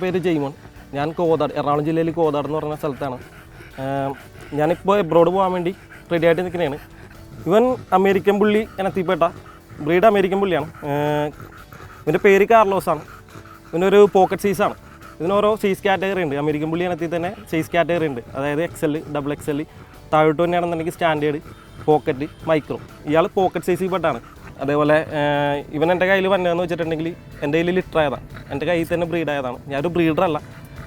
എന്റെ പേര് ജെയ്മോൻ. ഞാൻ കോതാട് എറണാകുളം ജില്ലയിൽ കോതാട് എന്ന് പറഞ്ഞ സ്ഥലത്താണ്. ഞാനിപ്പോൾ എബ്രോഡ് പോകാൻ വേണ്ടി റെഡി ആയിട്ട് നിൽക്കുന്നതാണ് ഇവൻ അമേരിക്കൻ പുള്ളി എനത്തിപ്പെട്ട. ബ്രീഡ് അമേരിക്കൻ പുള്ളിയാണ്. ഇവന്റെ പേര് കാർലോസാണ്. ഇവനൊരു പോക്കറ്റ് സൈസാണ് ഇതിന് ഓരോ സൈസ് കാറ്റഗറി ഉണ്ട്. അമേരിക്കൻ പുള്ളി ഇനത്തിൽ തന്നെ സൈസ് കാറ്റഗറി ഉണ്ട്. അതായത് എക്സൽ ഡബിൾ എക്സൽ താഴോട്ട് തന്നെയാണെന്നുണ്ടെങ്കിൽ സ്റ്റാൻഡേർഡ് പോക്കറ്റ് മൈക്രോ ഇയാൾ പോക്കറ്റ് സൈസിൽ പെട്ടാണ്. അതേപോലെ ഇവൻ എന്റെ കയ്യിൽ വന്നതെന്ന് വെച്ചിട്ടുണ്ടെങ്കിൽ എന്റെ കയ്യിൽ ലിറ്റർ ആയതാണ്. എന്റെ കയ്യിൽ തന്നെ ബ്രീഡ് ആയതാണ്. ഞാനൊരു ബ്രീഡറല്ല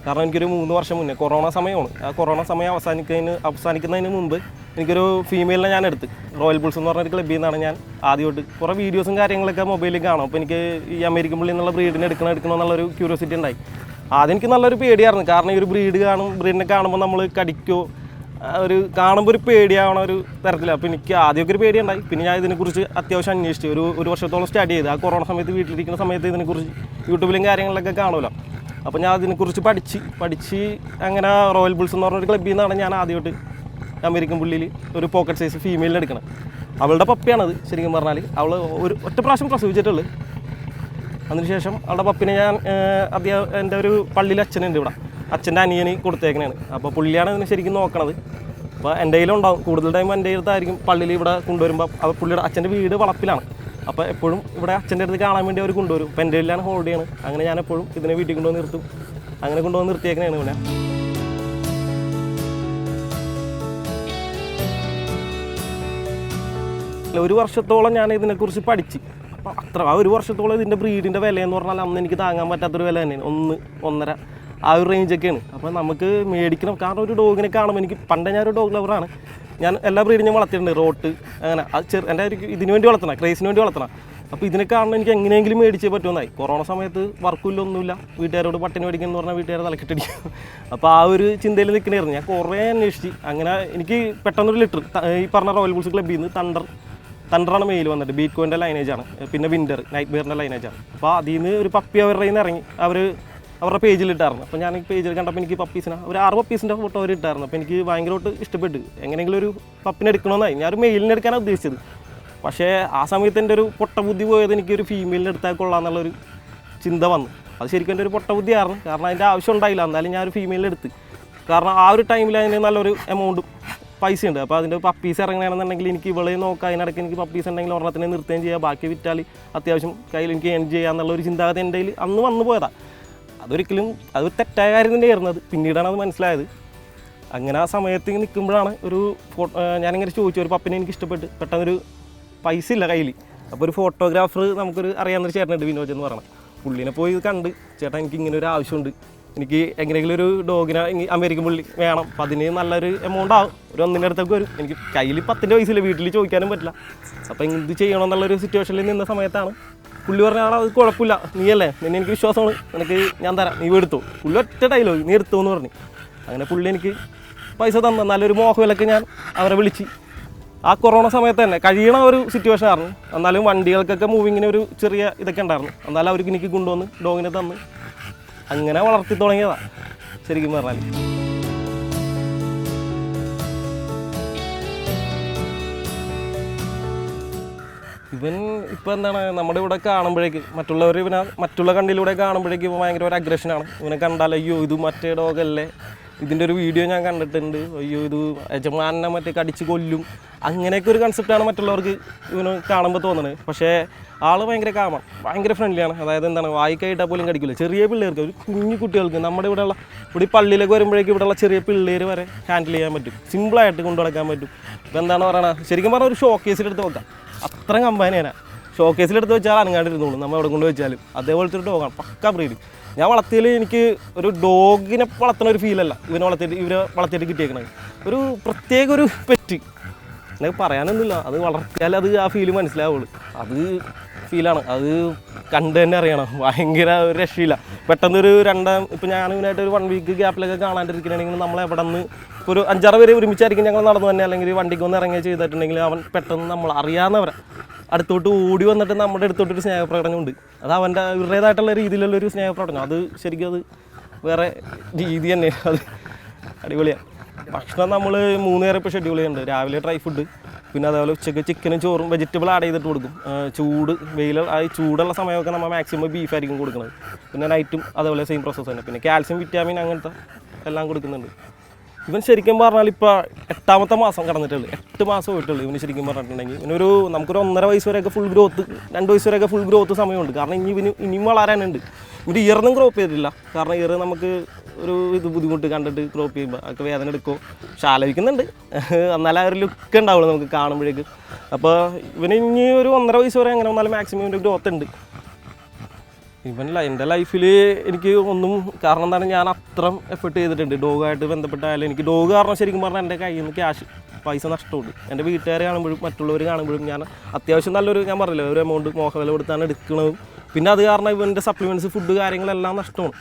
കാരണം എനിക്കൊരു മൂന്ന് വർഷം മുന്നേ കൊറോണ സമയമാണ്. ആ കൊറോണ സമയം അവസാനിക്കുന്നതിന് അവസാനിക്കുന്നതിന് മുമ്പ് എനിക്കൊരു ഫീമെയിലിനെ ഞാൻ എടുത്ത്. റോയൽ ബുൾസ് എന്ന് പറഞ്ഞൊരു ക്ലബ്ബിൽ നിന്നാണ് ഞാൻ ആദ്യമായിട്ട് കുറേ വീഡിയോസും കാര്യങ്ങളൊക്കെ മൊബൈലിൽ കാണും. അപ്പോൾ എനിക്ക് ഈ അമേരിക്കൻ പുള്ളി എന്നുള്ള ബ്രീഡിനെ എടുക്കണം എടുക്കണം എന്നുള്ളൊരു ക്യൂരിയോസിറ്റി ഉണ്ടായി. ആദ്യം എനിക്ക് നല്ലൊരു പേടിയായിരുന്നു. കാരണം ഈ ഒരു ബ്രീഡ് കാണും ബ്രീഡിനെ കാണുമ്പോൾ നമ്മൾ കടിക്കോ ഒരു കാണുമ്പോൾ ഒരു പേടിയാവണ ഒരു തരത്തിലാണ് അപ്പോൾ എനിക്ക് ആദ്യമൊക്കെ ഒരു പേടിയുണ്ടായി. പിന്നെ ഞാൻ ഇതിനെക്കുറിച്ച് അത്യാവശ്യം അന്വേഷിച്ചു. ഒരു ഒരു വർഷത്തോളം സ്റ്റഡി ചെയ്ത്. ആ കൊറോണ സമയത്ത് വീട്ടിലിരിക്കുന്ന സമയത്ത് ഇതിനെക്കുറിച്ച് യൂട്യൂബിലും കാര്യങ്ങളിലൊക്കെ കാണുമല്ലോ. അപ്പോൾ ഞാൻ അതിനെക്കുറിച്ച് പഠിച്ച് പഠിച്ച് അങ്ങനെ റോയൽ ബുൾസ് എന്ന് പറഞ്ഞൊരു ക്ലബ്ബിൽ നിന്നാണ് ഞാൻ ആദ്യമായിട്ട് അമേരിക്കൻ പുള്ളിയിൽ ഒരു പോക്കറ്റ് സൈസ് ഫീമെയിലിന് എടുക്കണം അവളുടെ പപ്പിയാണത് ശരിക്കും പറഞ്ഞാൽ അവൾ ഒരു ഒറ്റ പ്രാവശ്യം പ്രസവിച്ചിട്ടുള്ളൂ. അതിനുശേഷം അവളുടെ പപ്പിനെ ഞാൻ അധ്യാ എന്റെ ഒരു പള്ളിയിൽ അച്ഛനുണ്ട് ഇവിടെ. അച്ഛന്റെ അനിയന് കൊടുത്തേക്കണാണ്. അപ്പോൾ പുള്ളിയാണ് ഇതിനെ ശരിക്കും നോക്കണത്. അപ്പോൾ എന്റെ കയ്യിലുണ്ടാവും കൂടുതൽ ടൈം എന്റെ അടുത്തായിരിക്കും പള്ളിയിൽ ഇവിടെ കൊണ്ടുവരുമ്പോൾ അപ്പോൾ പുള്ളിയുടെ അച്ഛന്റെ വീട് വളപ്പിലാണ്. അപ്പോൾ എപ്പോഴും ഇവിടെ അച്ഛന്റെ അടുത്ത് കാണാൻ വേണ്ടി അവർ കൊണ്ടുവരും. അപ്പോൾ എന്റെ കയ്യിലാണ് ഹോൾഡ് ചെയ്യണം. അങ്ങനെ ഞാൻ എപ്പോഴും ഇതിനെ വീട്ടിൽ കൊണ്ടുവന്ന് നിർത്തും. അങ്ങനെ കൊണ്ടുവന്ന് നിർത്തിയേക്കണാണ് ഇവിടെ ഒരു വർഷത്തോളം ഞാൻ ഇതിനെക്കുറിച്ച് പഠിച്ച്. അപ്പോൾ അത്ര ആ ഒരു വർഷത്തോളം ഇതിന്റെ ബ്രീഡിന്റെ വില എന്ന് പറഞ്ഞാൽ അന്ന് എനിക്ക് താങ്ങാൻ പറ്റാത്തൊരു വില തന്നെയാണ്. ഒന്ന് ഒന്നര. ആ ഒരു റേഞ്ചൊക്കെയാണ് അപ്പോൾ നമുക്ക് മേടിക്കണം. കാരണം ഒരു ഡോഗിനെ കാണുമ്പോൾ എനിക്ക് പണ്ട് ഞാനൊരു ഡോഗ് ലവറാണ് ഞാൻ എല്ലാ ബ്രീഡിനും വളർത്തിയിട്ടുണ്ട്. റോട്ട് അങ്ങനെ അത് ചെറു എന്റെ ഒരു ഇതിന് വേണ്ടി വളർത്തണം ക്രേസിന് വേണ്ടി വളർത്തണം. അപ്പോൾ ഇതിനെ കാണുമ്പോൾ എനിക്ക് എങ്ങനെയെങ്കിലും മേടിച്ചേ പറ്റുമെന്നായി കൊറോണ സമയത്ത് വർക്കില്ല ഒന്നുമില്ല. വീട്ടുകാരോട് പട്ടിന് മേടിക്കണം എന്ന് പറഞ്ഞാൽ വീട്ടുകാരെ തലക്കെട്ടടിക്കും. അപ്പോൾ ആ ഒരു ചിന്തയിൽ നിൽക്കണമായിരുന്നു ഞാൻ കുറേ അന്വേഷിച്ച്. അങ്ങനെ എനിക്ക് പെട്ടെന്നൊരു ലിറ്റർ ഈ പറഞ്ഞ റോയൽ ബുൾസ് ക്ലബ്ബിൽ നിന്ന് തണ്ടർ തണ്ടറാണ് മെയിൽ വന്നിട്ട്. ബീറ്റ് കോയിന്റെ ലൈനേജാണ് പിന്നെ വിന്റർ നൈറ്റ് ബിയറിന്റെ ലൈനേജാണ് അപ്പോൾ അതിൽ നിന്ന് ഒരു പപ്പി അവരുടെ ഇറങ്ങി. അവർ അവരുടെ പേജിൽ ഇട്ടായിരുന്നു അപ്പോൾ ഞാൻ ഈ പേജിൽ കണ്ടപ്പോൾ എനിക്ക് പപ്പീസിനെ ഒരു ആറ് പപ്പീസിന്റെ ഫോട്ടോ അവർ ഇട്ടായിരുന്നു. അപ്പോൾ എനിക്ക് ഭയങ്കരമായിട്ട് ഇഷ്ടപ്പെട്ടു. എങ്ങനെയെങ്കിലും ഒരു പപ്പിനെ എടുക്കണമെന്നായി ഞാനൊരു മെയിലിനെ എടുക്കാനാണ് ഉദ്ദേശിച്ചത്. പക്ഷേ ആ സമയത്ത് എന്റെ ഒരു പൊട്ട ബുദ്ധി പോയത് എനിക്ക് ഒരു ഫീമെയിലിനെ എടുത്താൽ കൊള്ളാമെന്നുള്ളൊരു ചിന്ത വന്നു. അത് ശരിക്കും എന്റെ ഒരു പൊട്ട ബുദ്ധിയായിരുന്നു കാരണം അതിന്റെ ആവശ്യം ഉണ്ടായില്ല. എന്നാലും ഞാൻ ഒരു ഫീമെയിലിനെ എടുത്ത്. കാരണം ആ ഒരു ടൈമിൽ അതിന് നല്ലൊരു എമൗണ്ട് പൈസ ഉണ്ട് അപ്പോൾ അതിന്റെ പപ്പീസ് ഇറങ്ങണമെന്നുണ്ടെങ്കിൽ എനിക്ക് ഇവളെ നോക്കാം. അതിനിടയ്ക്ക് എനിക്ക് പപ്പീസ് ഉണ്ടെങ്കിൽ ഒരെണ്ണത്തിനെ നിർത്തുകയും ചെയ്യാം. ബാക്കി വിറ്റാൽ അത്യാവശ്യം കയ്യിൽ എനിക്ക് ഏൺ ചെയ്യാന്നുള്ള ഒരു ചിന്താഗതി എന്റെ അന്ന് വന്നു പോയതാണ് അതൊരിക്കലും അത് തെറ്റായ കാര്യം തന്നെയായിരുന്നു അത് പിന്നീടാണ് അത് മനസ്സിലായത്. അങ്ങനെ ആ സമയത്ത് നിൽക്കുമ്പോഴാണ് ഒരു ഫോട്ടോ ഞാനിങ്ങനെ ചോദിച്ചു. ഒരു പപ്പിനെ എനിക്ക് ഇഷ്ടപ്പെട്ട്. പെട്ടെന്നൊരു പൈസ ഇല്ല കയ്യിൽ അപ്പോൾ ഒരു ഫോട്ടോഗ്രാഫർ നമുക്കൊരു അറിയാവുന്നൊരു ചേട്ടനുണ്ട് വിനോജ് എന്ന് പറയണം പുള്ളിനെ പോയി കണ്ട് ചേട്ടാ എനിക്ക് ഇങ്ങനെ ഒരു ആവശ്യമുണ്ട്. എനിക്ക് എങ്ങനെയെങ്കിലും ഒരു ഡോഗിനെ അമേരിക്കൻ പുള്ളി വേണം. അപ്പം അതിന് നല്ലൊരു എമൗണ്ട് ആവും. ഒരു ഒന്നിന്റെ അടുത്തേക്ക് വരും. എനിക്ക് കയ്യിൽ പത്തിന്റെ പൈസ ഇല്ല. വീട്ടിൽ ചോദിക്കാനും പറ്റില്ല. അപ്പോൾ എന്ത് ചെയ്യണമെന്നുള്ളൊരു സിറ്റുവേഷനിൽ നിന്ന സമയത്താണ് പുള്ളി പറഞ്ഞ ആളെ അത് കുഴപ്പമില്ല. നീയല്ലേ? നിന്നെ എനിക്ക് വിശ്വാസമാണ്. നിനക്ക് ഞാൻ തരാം. നീ എടുത്തു. പുള്ളി ഒറ്റ ഡയലോഗ് നീ എടുത്തു എന്ന് പറഞ്ഞു. അങ്ങനെ പുള്ളി എനിക്ക് പൈസ തന്ന. നല്ലൊരു മോഹവിലൊക്കെ ഞാൻ അവരെ വിളിച്ച്. ആ കൊറോണ സമയത്ത് തന്നെ കഴിയണ ഒരു സിറ്റുവേഷൻ ആയിരുന്നു. എന്നാലും വണ്ടികൾക്കൊക്കെ മൂവിങ്ങിന് ഒരു ചെറിയ ഇതൊക്കെ ഉണ്ടായിരുന്നു. എന്നാലും അവർക്ക് എനിക്ക് കൊണ്ടുവന്ന് ഡോഗിനെ തന്ന്. അങ്ങനെ വളർത്തി തുടങ്ങിയതാണ് ശരിക്കും പറഞ്ഞാൽ ഇപ്പം എന്താണ് നമ്മുടെ ഇവിടെ കാണുമ്പോഴേക്ക് മറ്റുള്ളവർ ഇവനെ മറ്റുള്ള കണ്ടിലൂടെ കാണുമ്പോഴേക്ക് ഇവൻ ഭയങ്കര ഒരു അഗ്രഷനാണ് ഇവനെ കണ്ടാൽ അയ്യോ ഇത് മറ്റേ ഡോഗല്ലേ ഇതിന്റെ ഒരു വീഡിയോ ഞാൻ കണ്ടിട്ടുണ്ട്. അയ്യോ ഇത് യജമാനെ മറ്റേ കടിച്ച് കൊല്ലും. അങ്ങനെയൊക്കെ ഒരു കൺസെപ്റ്റാണ് മറ്റുള്ളവർക്ക് ഇവന് കാണുമ്പോൾ തോന്നുന്നത്. പക്ഷേ ആൾ ഭയങ്കര കാമാണ് ഭയങ്കര ഫ്രണ്ട്ലിയാണ് അതായത് എന്താണ് വായിക്കായിട്ടാൽ പോലും കടിക്കില്ല ചെറിയ പിള്ളേർക്ക് ഒരു കുഞ്ഞു കുട്ടികൾക്ക് നമ്മുടെ ഇവിടെയുള്ള ഇവിടെ പള്ളിയിലേക്ക് വരുമ്പോഴേക്ക് ഇവിടെയുള്ള ചെറിയ പിള്ളേർ വരെ ഹാൻഡിൽ ചെയ്യാൻ പറ്റും. സിമ്പിളായിട്ട് കൊണ്ടു നടക്കാൻ പറ്റും. ഇപ്പം എന്താണ് പറയണത് ശരിക്കും പറഞ്ഞാൽ ഒരു ഷോ കേസിലെടുത്ത് നോക്കാം. അത്ര കമ്പാനിയാണ് ഷോ കേസിലെടുത്ത് വെച്ചാൽ അനങ്ങാണ്ടിരുന്നോളൂ. നമ്മൾ എവിടെ കൊണ്ട് വെച്ചാലും. അതേപോലത്തെ ഒരു ഡോഗാണ് പക്ക ബ്രീഡ് ഞാൻ വളർത്തിയതിൽ എനിക്ക് ഒരു ഡോഗിനെ വളർത്തുന്ന ഒരു ഫീലല്ല ഇവനെ വളർത്തിയിട്ട് ഇവരെ വളർത്തിയിട്ട് കിട്ടിയേക്കണത്. ഒരു പ്രത്യേക ഒരു പെറ്റ് എനിക്ക് പറയാനൊന്നുമില്ല. അത് വളർത്തിയാൽ അത് ആ ഫീൽ മനസ്സിലാവുള്ളൂ. അത് ഫീലാണ് അത് കണ്ട് തന്നെ അറിയണം. ഭയങ്കര ഒരു രക്ഷയില്ല. പെട്ടെന്നൊരു രണ്ടാം ഇപ്പം ഞാൻ ഇവനായിട്ട് ഒരു വൺ വീക്ക് ഗ്യാപ്പിലൊക്കെ കാണാണ്ടിരിക്കണമെങ്കിൽ നമ്മൾ എവിടെ നിന്ന് ഇപ്പോൾ ഒരു അഞ്ചാറ് പേര് ഒരുമിച്ചായിരിക്കും ഞങ്ങൾ നടന്നു തന്നെ. അല്ലെങ്കിൽ വണ്ടിക്ക് ഒന്ന് ഇറങ്ങി ചെയ്തിട്ടുണ്ടെങ്കിൽ അവൻ പെട്ടെന്ന് നമ്മൾ അറിയാവുന്നവരെ. അടുത്തോട്ട് ഓടി വന്നിട്ട് നമ്മുടെ അടുത്തോട്ട് ഒരു സ്നേഹപ്രകടനമുണ്ട് അത് അവന്റെ ഇവരുടേതായിട്ടുള്ള രീതിയിലുള്ള ഒരു സ്നേഹപ്രകടനം. അത് ശരിക്കും അത് വേറെ രീതി തന്നെ. അത് അടിപൊളിയാണ് ഭക്ഷണം നമ്മൾ മൂന്ന് നേരം ഇപ്പോൾ ഷെഡ്യൂൾ ചെയ്യുന്നുണ്ട്. രാവിലെ ഡ്രൈ ഫുഡ് പിന്നെ അതേപോലെ ഉച്ചയ്ക്ക് ചിക്കനും ചോറും വെജിറ്റബിൾ ആഡ് ചെയ്തിട്ട് കൊടുക്കും. ചൂട് വെയിൽ ആ ചൂടുള്ള സമയമൊക്കെ നമ്മൾ മാക്സിമം ബീഫ് ആയിരിക്കും കൊടുക്കുന്നത്. പിന്നെ നൈറ്റും അതേപോലെ സെയിം പ്രോസസ്സ് തന്നെ. പിന്നെ കാൽസ്യം വിറ്റാമിൻ അങ്ങനത്തെ എല്ലാം കൊടുക്കുന്നുണ്ട്. ഇവൻ ശരിക്കും പറഞ്ഞാൽ ഇപ്പോൾ എട്ടാമത്തെ മാസം കടന്നിട്ടുള്ളൂ. എട്ട് മാസം പോയിട്ടുള്ളൂ ഇവന് ശരിക്കും പറഞ്ഞിട്ടുണ്ടെങ്കിൽ. ഇവനൊരു നമുക്കൊരു ഒന്നര വയസ്സ് വരെയൊക്കെ ഫുൾ ഗ്രോത്ത് രണ്ട് വയസ്സ് വരെയൊക്കെ ഫുൾ ഗ്രോത്ത് സമയമുണ്ട്. കാരണം ഇനി ഇവന് ഇനിയും വളരാനുണ്ട്. ഇവന്റെ ഇയറിനും ഗ്രോപ്പ് ചെയ്തിട്ടില്ല. കാരണം ഇയർ നമുക്ക് ഒരു ഇത് ബുദ്ധിമുട്ട് കണ്ടിട്ട് ക്രോപ്പ് ചെയ്യുമ്പോൾ അതൊക്കെ വേദന എടുക്കും. പക്ഷെ ആലോചിക്കുന്നുണ്ട്. എന്നാലും ആ ഒരു ലുക്ക് ഉണ്ടാവുള്ളൂ നമുക്ക് കാണുമ്പോഴേക്ക്. അപ്പോൾ ഇവന് ഇനി ഒരു ഒന്നര വയസ്സ് വരെ അങ്ങനെ വന്നാലും മാക്സിമം ഇവന്റെ ഗ്രോത്ത് ഉണ്ട്. ഇവൻ എന്റെ ലൈഫിൽ എനിക്ക് ഒന്നും കാരണം എന്താണ് ഞാൻ അത്ര എഫേർട്ട് ചെയ്തിട്ടുണ്ട്. ഡോഗായിട്ട് ബന്ധപ്പെട്ടായാലും എനിക്ക് ഡോഗ് കാരണം ശരിക്കും പറഞ്ഞാൽ എന്റെ കയ്യിൽ നിന്ന് ക്യാഷ് പൈസ നഷ്ടമുണ്ട്. എന്റെ വീട്ടുകാർ കാണുമ്പോഴും മറ്റുള്ളവർ കാണുമ്പോഴും ഞാൻ അത്യാവശ്യം നല്ലൊരു ഞാൻ പറഞ്ഞില്ല ഒരു എമൗണ്ട് മോഹവില കൊടുത്താണ് എടുക്കണതും. പിന്നെ അത് കാരണം ഇവന്റെ സപ്ലിമെന്റ്സ് ഫുഡ് കാര്യങ്ങളെല്ലാം നഷ്ടമാണ്.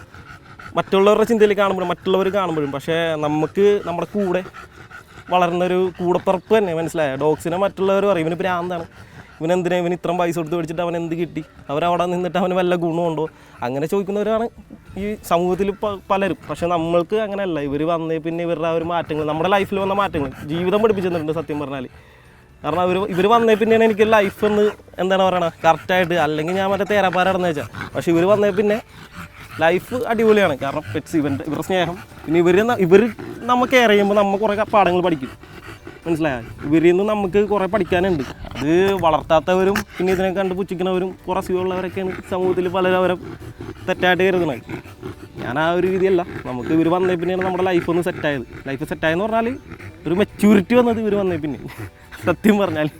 മറ്റുള്ളവരുടെ ചിന്തയിൽ കാണുമ്പോഴും മറ്റുള്ളവർ കാണുമ്പോഴും പക്ഷേ നമുക്ക് നമ്മുടെ കൂടെ വളർന്നൊരു കൂടപ്പുറപ്പ് തന്നെ മനസ്സിലായ? ഡോഗ്സിനെ മറ്റുള്ളവർ പറയും ഇവന് ഇവൻ എന്തിനാ ഇവൻ ഇത്രയും പൈസ കൊടുത്ത് മേടിച്ചിട്ട് അവൻ എന്ത് കിട്ടി? അവരവിടെ നിന്നിട്ട് അവന് വല്ല ഗുണമുണ്ടോ അങ്ങനെ ചോദിക്കുന്നവരാണ് ഈ സമൂഹത്തിൽ പലരും. പക്ഷേ നമ്മൾക്ക് അങ്ങനെയല്ല. ഇവർ വന്നേ പിന്നെ ഇവരുടെ ആ ഒരു മാറ്റങ്ങൾ നമ്മുടെ ലൈഫിൽ വന്ന മാറ്റങ്ങൾ ജീവിതം പഠിപ്പിച്ചു സത്യം പറഞ്ഞാൽ കാരണം ഇവർ ഇവർ വന്നേ പിന്നെയാണ് എനിക്ക് ലൈഫ് എന്ന് എന്താണ് പറയണത് കറക്റ്റായിട്ട് അല്ലെങ്കിൽ ഞാൻ മറ്റേ തേരാപ്പാര നടന്നു വെച്ചാൽ പക്ഷേ ഇവർ വന്നേ പിന്നെ ലൈഫ് അടിപൊളിയാണ്. കാരണം പെറ്റ്സ് ഇവന്റെ ഇവരുടെ സ്നേഹം. പിന്നെ ഇവർ ഇവർ നമ്മൾ കെയർ ചെയ്യുമ്പോൾ നമ്മൾ കുറേ പാഠങ്ങൾ പഠിക്കും. മനസ്സിലായോ? ഇവരിൽ നിന്ന് നമുക്ക് കുറേ പഠിക്കാനുണ്ട്. അത് വളർത്താത്തവരും പിന്നെ ഇതിനെ കണ്ട് പുച്ഛിക്കുന്നവരും കുറേ അസുഖമുള്ളവരൊക്കെയാണ് സമൂഹത്തിൽ പലരും അവരെ തെറ്റായിട്ട് കരുതുന്നത്. ഞാൻ ആ ഒരു രീതിയല്ല. നമുക്ക് ഇവർ വന്നേ പിന്നെയാണ് നമ്മുടെ ലൈഫ് ഒന്ന് സെറ്റായത് ലൈഫ് സെറ്റായെന്ന് പറഞ്ഞാൽ ഒരു മെച്യൂരിറ്റി വന്നത് ഇവർ വന്നേ പിന്നെ. സത്യം പറഞ്ഞാൽ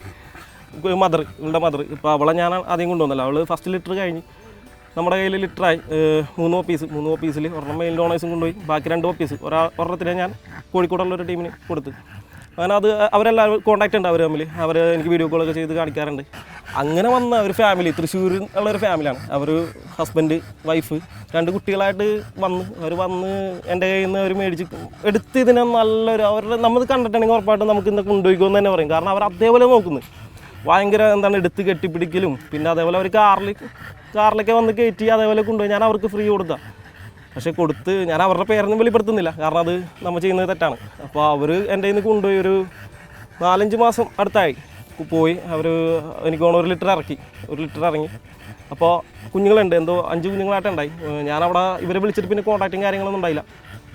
മദർ ഇവളുടെ മദർ. ഇപ്പോൾ അവളെ ഞാൻ ആദ്യം കൊണ്ടുവന്നല്ലോ. അവൾ ഫസ്റ്റ് ലിറ്റർ കഴിഞ്ഞ് നമ്മുടെ കയ്യിൽ ലിറ്ററായി മൂന്ന് ഓപ്പീസ് മൂന്ന് ഓപ്പീസിൽ ഒരെണ്ണം മെയിൻ ഡോണേഴ്സും കൊണ്ടുപോയി. ബാക്കി രണ്ട് ഓപ്പീസ് ഒരാ ഒരെണ്ണത്തിനെ ഞാൻ കോഴിക്കോടുള്ള ഒരു ടീമിന് കൊടുത്ത്. അങ്ങനെ അത് അവരെല്ലാവരും കോൺടാക്റ്റ് ഉണ്ട് അവർ തമ്മിൽ അവർ എനിക്ക് വീഡിയോ കോളൊക്കെ ചെയ്ത് കാണിക്കാറുണ്ട്. അങ്ങനെ വന്ന ഒരു ഫാമിലി തൃശ്ശൂരിൽ ഉള്ള ഒരു ഫാമിലിയാണ് അവർ ഹസ്ബൻഡ് വൈഫ് രണ്ട് കുട്ടികളായിട്ട് വന്ന് അവർ വന്ന് എന്റെ കയ്യിൽ നിന്ന് അവർ മേടിച്ച് എടുത്ത് ഇതിനെ നല്ലൊരു അവരുടെ നമ്മൾ കണ്ടിട്ടുണ്ടെങ്കിൽ ഉറപ്പായിട്ടും നമുക്ക് ഇന്ന് കൊണ്ടുപോയിക്കുമെന്ന് തന്നെ പറയും. കാരണം അവർ അതേപോലെ നോക്കുന്നു. ഭയങ്കര എന്താണ് എടുത്ത് കെട്ടിപ്പിടിക്കലും പിന്നെ അതേപോലെ അവർ കാറിൽ കാറിലൊക്കെ വന്ന് കയറ്റി അതേപോലെ കൊണ്ടുപോയി. ഞാൻ അവർക്ക് ഫ്രീ കൊടുത്ത. പക്ഷേ കൊടുത്ത് ഞാൻ അവരുടെ പേരൊന്നും വെളിപ്പെടുത്തുന്നില്ല. കാരണം അത് നമ്മൾ ചെയ്യുന്നത് തെറ്റാണ്. അപ്പോൾ അവർ എന്റെ നിന്ന് കൊണ്ടുപോയി ഒരു നാലഞ്ച് മാസം അടുത്തായി. പോയി. അവർ എനിക്ക് തോന്നുന്നു ഒരു ലിറ്റർ ഇറക്കി. ഒരു ലിറ്റർ ഇറങ്ങി. അപ്പോൾ കുഞ്ഞുങ്ങളുണ്ട്. എന്തോ അഞ്ച് കുഞ്ഞുങ്ങളായിട്ടുണ്ടായി ഞാനവിടെ ഇവരെ വിളിച്ചിട്ട് പിന്നെ കോൺടാക്റ്റും കാര്യങ്ങളൊന്നും ഉണ്ടായില്ല.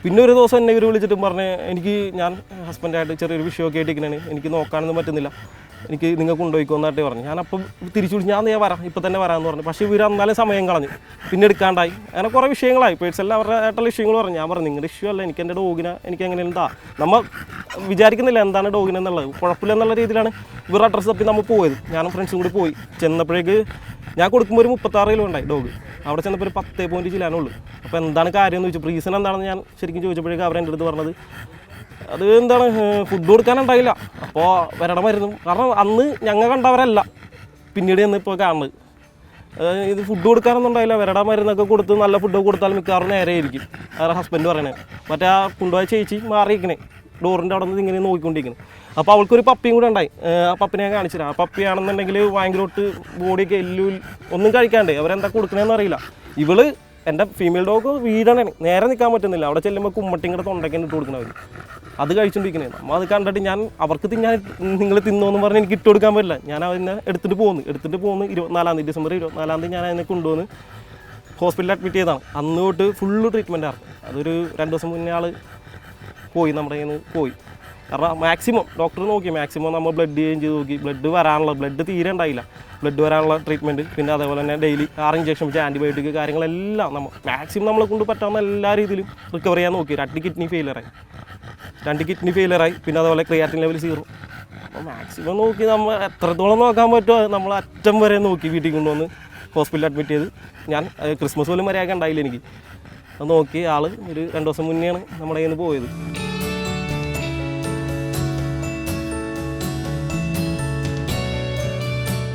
പിന്നെ ഒരു ദിവസം എന്നെ ഇവർ വിളിച്ചിട്ട് പറഞ്ഞ് എനിക്ക് ഞാൻ ഹസ്ബൻഡായിട്ട് ചെറിയൊരു വിഷയമൊക്കെ ആയിട്ട് ഇരിക്കുന്നതാണ് എനിക്ക് നോക്കാനൊന്നും പറ്റുന്നില്ല. എനിക്ക് നിങ്ങൾ കൊണ്ടുപോയിക്കോന്നായിട്ട് പറഞ്ഞു. ഞാൻ ഞാനപ്പം തിരിച്ചു വിളിച്ച് ഞാൻ നേരെ വരാം ഇപ്പം തന്നെ വരാമെന്ന് പറഞ്ഞു. പക്ഷേ ഇവർ അന്നാലും സമയം കളഞ്ഞു. പിന്നെ എടുക്കാണ്ടായി. അങ്ങനെ കുറേ വിഷയങ്ങളായി. പേഴ്സണൽ അവരുടെ ആയിട്ടുള്ള വിഷയങ്ങൾ പറഞ്ഞു. ഞാൻ പറഞ്ഞു നിങ്ങളുടെ ഇഷ്യൂ അല്ല എനിക്ക് എന്റെ ഡോഗിനെ എനിക്ക് എങ്ങനെ എന്താ നമ്മൾ വിചാരിക്കുന്നില്ല എന്താണ് ഡോഗിന് എന്നുള്ളത്. കുഴപ്പമില്ല എന്നുള്ള രീതിയിലാണ് ഇവരുടെ അഡ്രസ്സ് തപ്പി നമ്മൾ പോയത്. ഞാനും ഫ്രണ്ട്സും കൂടി പോയി. ചെന്നപ്പോഴേക്ക് ഞാൻ കൊടുക്കുമ്പോൾ ഒരു മുപ്പത്താറ് കിലോ ഉണ്ടായി ഡോഗ്. അവിടെ ചെന്നപ്പോൾ ഒരു പത്തേ പോയിന്റ് ചില്ലാനുള്ളൂ. അപ്പോൾ എന്താണ് കാര്യം എന്ന് ചോദിച്ചു റീസൺ എന്താണെന്ന് ഞാൻ ശരിക്കും ചോദിച്ചപ്പോഴേക്കും അവരെന്റെ അടുത്ത് പറഞ്ഞത് അത് എന്താണ് ഫുഡ് കൊടുക്കാനുണ്ടായില്ല. അപ്പോൾ വരണ മരുന്നും കാരണം അന്ന് ഞങ്ങൾ കണ്ടവരല്ല. പിന്നീട് ചെന്ന് ഇപ്പോൾ കാണുന്നത് ഇത് ഫുഡ് കൊടുക്കാനൊന്നും ഉണ്ടായില്ല വരട മരുന്നൊക്കെ കൊടുത്ത് നല്ല ഫുഡ് കൊടുത്താൽ മിക്കവാറും നേരെ ആയിരിക്കും അവരുടെ ഹസ്ബൻഡ് പറയണേ. മറ്റേ ആ കൊണ്ടുപോയ ചേച്ചി മാറിയിരിക്കണേ. ഡോറിന്റെ അവിടെ നിന്ന് ഇങ്ങനെ നോക്കിക്കൊണ്ടിരിക്കുന്നത് അപ്പോൾ അവൾക്കൊരു പപ്പിയും കൂടെ ഉണ്ടായി. ആ പപ്പിനെ ഞാൻ കാണിച്ചില്ല ആ പപ്പിയാണെന്നുണ്ടെങ്കിൽ ഭയങ്കരമായിട്ട് ബോഡിയൊക്കെ എല്ലു ഒന്നും കഴിക്കാണ്ട് അവരെന്താ കൊടുക്കണേന്ന് അറിയില്ല. ഇവൾ എന്റെ ഫീമെയിൽ ഡോഗ് വീടാണ്. നേരെ നിൽക്കാൻ പറ്റുന്നില്ല. അവിടെ ചെല്ലുമ്പോൾ കുമ്മട്ടിങ്ങടെ തൊണ്ടൊക്കെ ഇട്ട് കൊടുക്കണവർ അത് കഴിച്ചുകൊണ്ടിരിക്കണേ നമ്മൾ അത് കണ്ടിട്ട് ഞാൻ അവർക്ക് തിന്നാൻ നിങ്ങൾ തിന്നോന്ന് പറഞ്ഞ് എനിക്ക് ഇട്ട് കൊടുക്കാൻ പറ്റില്ല. ഞാൻ അതിനെ എടുത്തിട്ട് പോകുന്നു എടുത്തിട്ട് പോകുന്നു ഇരുപത്തിനാലാം തീയതി ഡിസംബർ ഇരുപത്തിനാലാം തീയതി ഞാൻ അതിനെ കൊണ്ടുവന്ന് ഹോസ്പിറ്റലിൽ അഡ്മിറ്റ് ചെയ്തതാണ്. അന്ന് തൊട്ട് ഫുള്ള് ട്രീറ്റ്മെന്റ് ആണ്. അതൊരു രണ്ട് ദിവസം മുന്നേ ആൾ പോയി നമ്മുടെ കയ്യിൽ നിന്ന് പോയി. കാരണം മാക്സിമം ഡോക്ടർ നോക്കി മാക്സിമം നമ്മൾ ബ്ലഡ് ചേഞ്ച് ചെയ്ത് നോക്കി. ബ്ലഡ് വരാനുള്ള ബ്ലഡ് തീരെ ഉണ്ടായില്ല. ബ്ലഡ് വരാനുള്ള ട്രീറ്റ്മെന്റ് പിന്നെ അതേപോലെ തന്നെ ഡെയിലി ആറ് ഇഞ്ചക്ഷൻ വെച്ച് ആന്റിബയോട്ടിക് കാര്യങ്ങളെല്ലാം നമ്മൾ മാക്സിമം നമ്മളെ കൊണ്ട് പറ്റാവുന്ന എല്ലാ രീതിയിലും റിക്കവർ ചെയ്യാൻ നോക്കി. രണ്ട് കിഡ്നി ഫെയിലറായി രണ്ട് കിഡ്നി ഫെയിലറായി പിന്നെ അതുപോലെ ക്രിയാറ്റിൻ ലെവൽ സീറോ അപ്പോൾ മാക്സിമം നോക്കി നമ്മൾ എത്രത്തോളം നോക്കാൻ പറ്റുമോ നമ്മൾ അറ്റം വരെ നോക്കി വീട്ടിൽ കൊണ്ടുവന്ന് ഹോസ്പിറ്റലിൽ അഡ്മിറ്റ് ചെയ്ത്. ഞാൻ ക്രിസ്മസ് പോലും മര്യാദ ഉണ്ടായില്ല എനിക്ക്. അത് നോക്കി ആൾ ഒരു രണ്ട് ദിവസം മുന്നെയാണ് നമ്മുടെ കയ്യിൽ നിന്ന് പോയത്.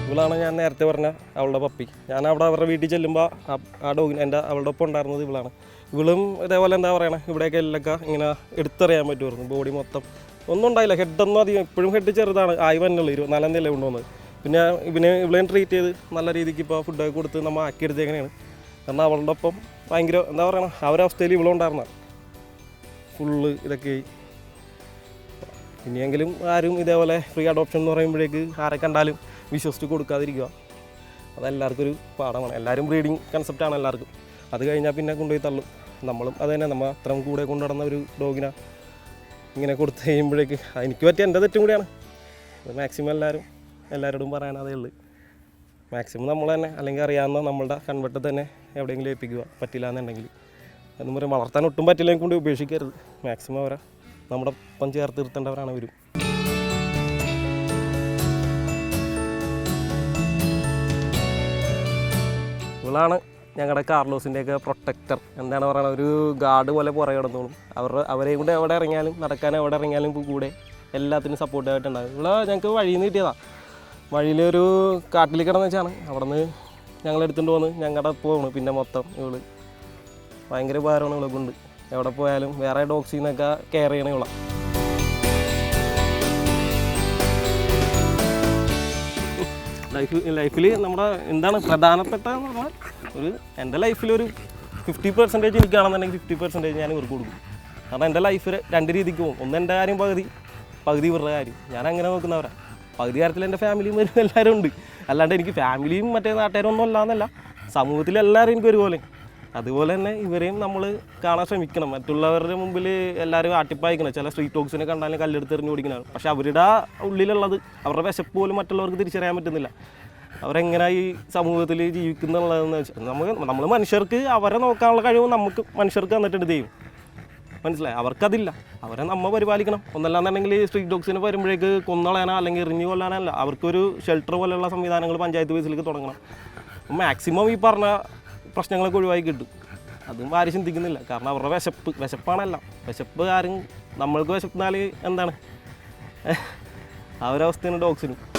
ഇവളാണ് ഞാൻ നേരത്തെ പറഞ്ഞ അവളുടെ പപ്പി. ഞാൻ അവിടെ അവരുടെ വീട്ടിൽ ചെല്ലുമ്പോൾ ആ ഡോഗിന് എന്റെ അവളുടെ ഒപ്പം ഉണ്ടായിരുന്നത് ഇവളാണ്. ഇവളും ഇതേപോലെ എന്താ പറയണേ? ഇവിടെയൊക്കെ എല്ലൊക്കെ ഇങ്ങനെ എടുത്തെറിയാൻ പറ്റുമായിരുന്നു. ബോഡി മൊത്തം ഒന്നും ഉണ്ടായില്ല. ഹെഡൊന്നും അധികം ഇപ്പോഴും ഹെഡ് ചെറുതാണ്. ആയി വന്നുള്ളൂ ഇരുപത്തിനാലാം നില കൊണ്ടുവന്നത് പിന്നെ ഇവനെ ഇവളെയും ട്രീറ്റ് ചെയ്ത് നല്ല രീതിക്ക് ഇപ്പോൾ ഫുഡൊക്കെ കൊടുത്ത് നമ്മൾ ആക്കിയെടുത്ത് എങ്ങനെയാണ്? കാരണം അവളുടെ ഒപ്പം ഭയങ്കര എന്താ പറയണ? ആ ഒരു അവസ്ഥയിൽ ഇവളുണ്ടായിരുന്ന ഫുള്ള് ഇതൊക്കെ. ഇനിയെങ്കിലും ആരും ഇതേപോലെ ഫ്രീ അഡോപ്ഷൻ എന്ന് പറയുമ്പോഴേക്ക് ആരെ കണ്ടാലും വിശ്വസിച്ച് കൊടുക്കാതിരിക്കുക. അതെല്ലാവർക്കും ഒരു പാഠമാണ്. എല്ലാവരും ബ്രീഡിങ് കൺസെപ്റ്റാണ് എല്ലാവർക്കും. അത് കഴിഞ്ഞാൽ പിന്നെ കൊണ്ടുപോയി തള്ളും. നമ്മളും അത് തന്നെ നമ്മൾ അത്രയും കൂടെ കൊണ്ടുനടന്ന ഒരു ഡോഗിനെ ഇങ്ങനെ കൊടുത്ത് കഴിയുമ്പോഴേക്ക് എനിക്ക് പറ്റിയ എന്റെ തെറ്റും കൂടിയാണ്. അത് മാക്സിമം എല്ലാവരും എല്ലാവരോടും പറയാൻ അതേ ഉള്ളൂ. മാക്സിമം നമ്മൾ തന്നെ അല്ലെങ്കിൽ അറിയാവുന്ന നമ്മളുടെ കൺവെട്ടിൽ തന്നെ എവിടെയെങ്കിലും ഏൽപ്പിക്കുക പറ്റില്ല എന്നുണ്ടെങ്കിൽ. എന്ന് പറയും വളർത്താൻ ഒട്ടും പറ്റില്ലെങ്കിൽ കൊണ്ട് ഉപേക്ഷിക്കരുത്. മാക്സിമം അവരെ നമ്മുടെ ഒപ്പം ചേർത്ത് നിർത്തേണ്ടവരാണ് അവരും ഇവളാണ് ഞങ്ങളുടെ കാർലോസിന്റെയൊക്കെ പ്രൊട്ടക്ടർ. എന്താണ് പറയുന്നത് ഒരു ഗാർഡ് പോലെ പുറകെ കിടന്നോളും. അവരുടെ അവരെയും കൂടെ എവിടെ ഇറങ്ങിയാലും നടക്കാൻ എവിടെ ഇറങ്ങിയാലും കൂടെ എല്ലാത്തിനും സപ്പോർട്ടായിട്ടുണ്ടാകും ഇവിടെ ഞങ്ങൾക്ക് വഴിയിൽ നിന്ന് കിട്ടിയതാണ് വഴിയിലൊരു കാട്ടിൽ കിടന്ന് വെച്ചാണ്. അവിടെ നിന്ന് ഞങ്ങൾ എടുത്തുകൊണ്ട് വന്ന് ഞങ്ങളുടെ പോകണം പിന്നെ മൊത്തം ഇവൾ. ഭയങ്കര ഉപകാരമാണ് ഇവളെ കൊണ്ട്. എവിടെ പോയാലും വേറെ ഡോക്സിൽ നിന്നൊക്കെ കെയർ ചെയ്യണ ഇവിടെ ലൈഫ് ലൈഫിൽ നമ്മുടെ എന്താണ് പ്രധാനപ്പെട്ട എന്ന് പറഞ്ഞാൽ ഒരു എന്റെ ലൈഫിൽ ഒരു ഫിഫ്റ്റി പെർസെന്റേജ് എനിക്കാണെന്നുണ്ടെങ്കിൽ ഫിഫ്റ്റി പെർസെന്റേജ് ഞാൻ ഇവർക്ക് കൊടുക്കും. കാരണം എന്റെ ലൈഫിൽ രണ്ട് രീതിക്ക് പോകും. ഒന്ന് എന്റെ കാര്യം പകുതി പകുതി ഇവരുടെ കാര്യം. ഞാൻ അങ്ങനെ നോക്കുന്നവരാ. പകുതി കാര്യത്തിൽ എന്റെ ഫാമിലിയും വരും എല്ലാവരും ഉണ്ട്. അല്ലാണ്ട് എനിക്ക് ഫാമിലിയും മറ്റേ നാട്ടുകാരും ഒന്നും അല്ലാന്നല്ല. സമൂഹത്തിൽ എല്ലാവരും എനിക്ക് ഒരുപോലെ. അതുപോലെ തന്നെ ഇവരെയും നമ്മൾ കാണാൻ ശ്രമിക്കണം. മറ്റുള്ളവരുടെ മുമ്പിൽ എല്ലാവരും ആട്ടിപ്പായിക്കണം. ചില സ്ട്രീറ്റ് ടോക്സിനെ കണ്ടാലും കല്ലെടുത്ത് എറിഞ്ഞ് ഓടിക്കണം പക്ഷെ അവരുടെ ഉള്ളിലുള്ളത് അവരുടെ വിശപ്പ് പോലും മറ്റുള്ളവർക്ക് തിരിച്ചറിയാൻ പറ്റുന്നില്ല. അവരെങ്ങനെ ഈ സമൂഹത്തിൽ ജീവിക്കുന്നുള്ളതെന്ന് വെച്ചാൽ നമുക്ക് നമ്മൾ മനുഷ്യർക്ക് അവരെ നോക്കാനുള്ള കഴിവ് നമുക്ക് മനുഷ്യർക്ക് തന്നിട്ടുണ്ട് ദൈവം മനസ്സിലായി? അവർക്കതില്ല. അവരെ നമ്മൾ പരിപാലിക്കണം. ഒന്നല്ലാന്നുണ്ടെങ്കിൽ സ്ട്രീറ്റ് ഡോഗ്സിന് വരുമ്പോഴേക്ക് കൊന്നളയാനോ അല്ലെങ്കിൽ എറിഞ്ഞു കൊല്ലാനല്ല. അവർക്കൊരു ഷെൽട്ടർ പോലെയുള്ള സംവിധാനങ്ങൾ പഞ്ചായത്ത് ബേസിലേക്ക് തുടങ്ങണം. മാക്സിമം ഈ പറഞ്ഞ പ്രശ്നങ്ങളൊക്കെ ഒഴിവാക്കി കിട്ടും. അതും ആരും ചിന്തിക്കുന്നില്ല. കാരണം അവരുടെ വിശപ്പ് വിശപ്പാണല്ല. വിശപ്പ് ആരും നമ്മൾക്ക് വിശപ്പിനാൽ എന്താണ്? ആ ഒരു അവസ്ഥയാണ് ഡോഗ്സിനും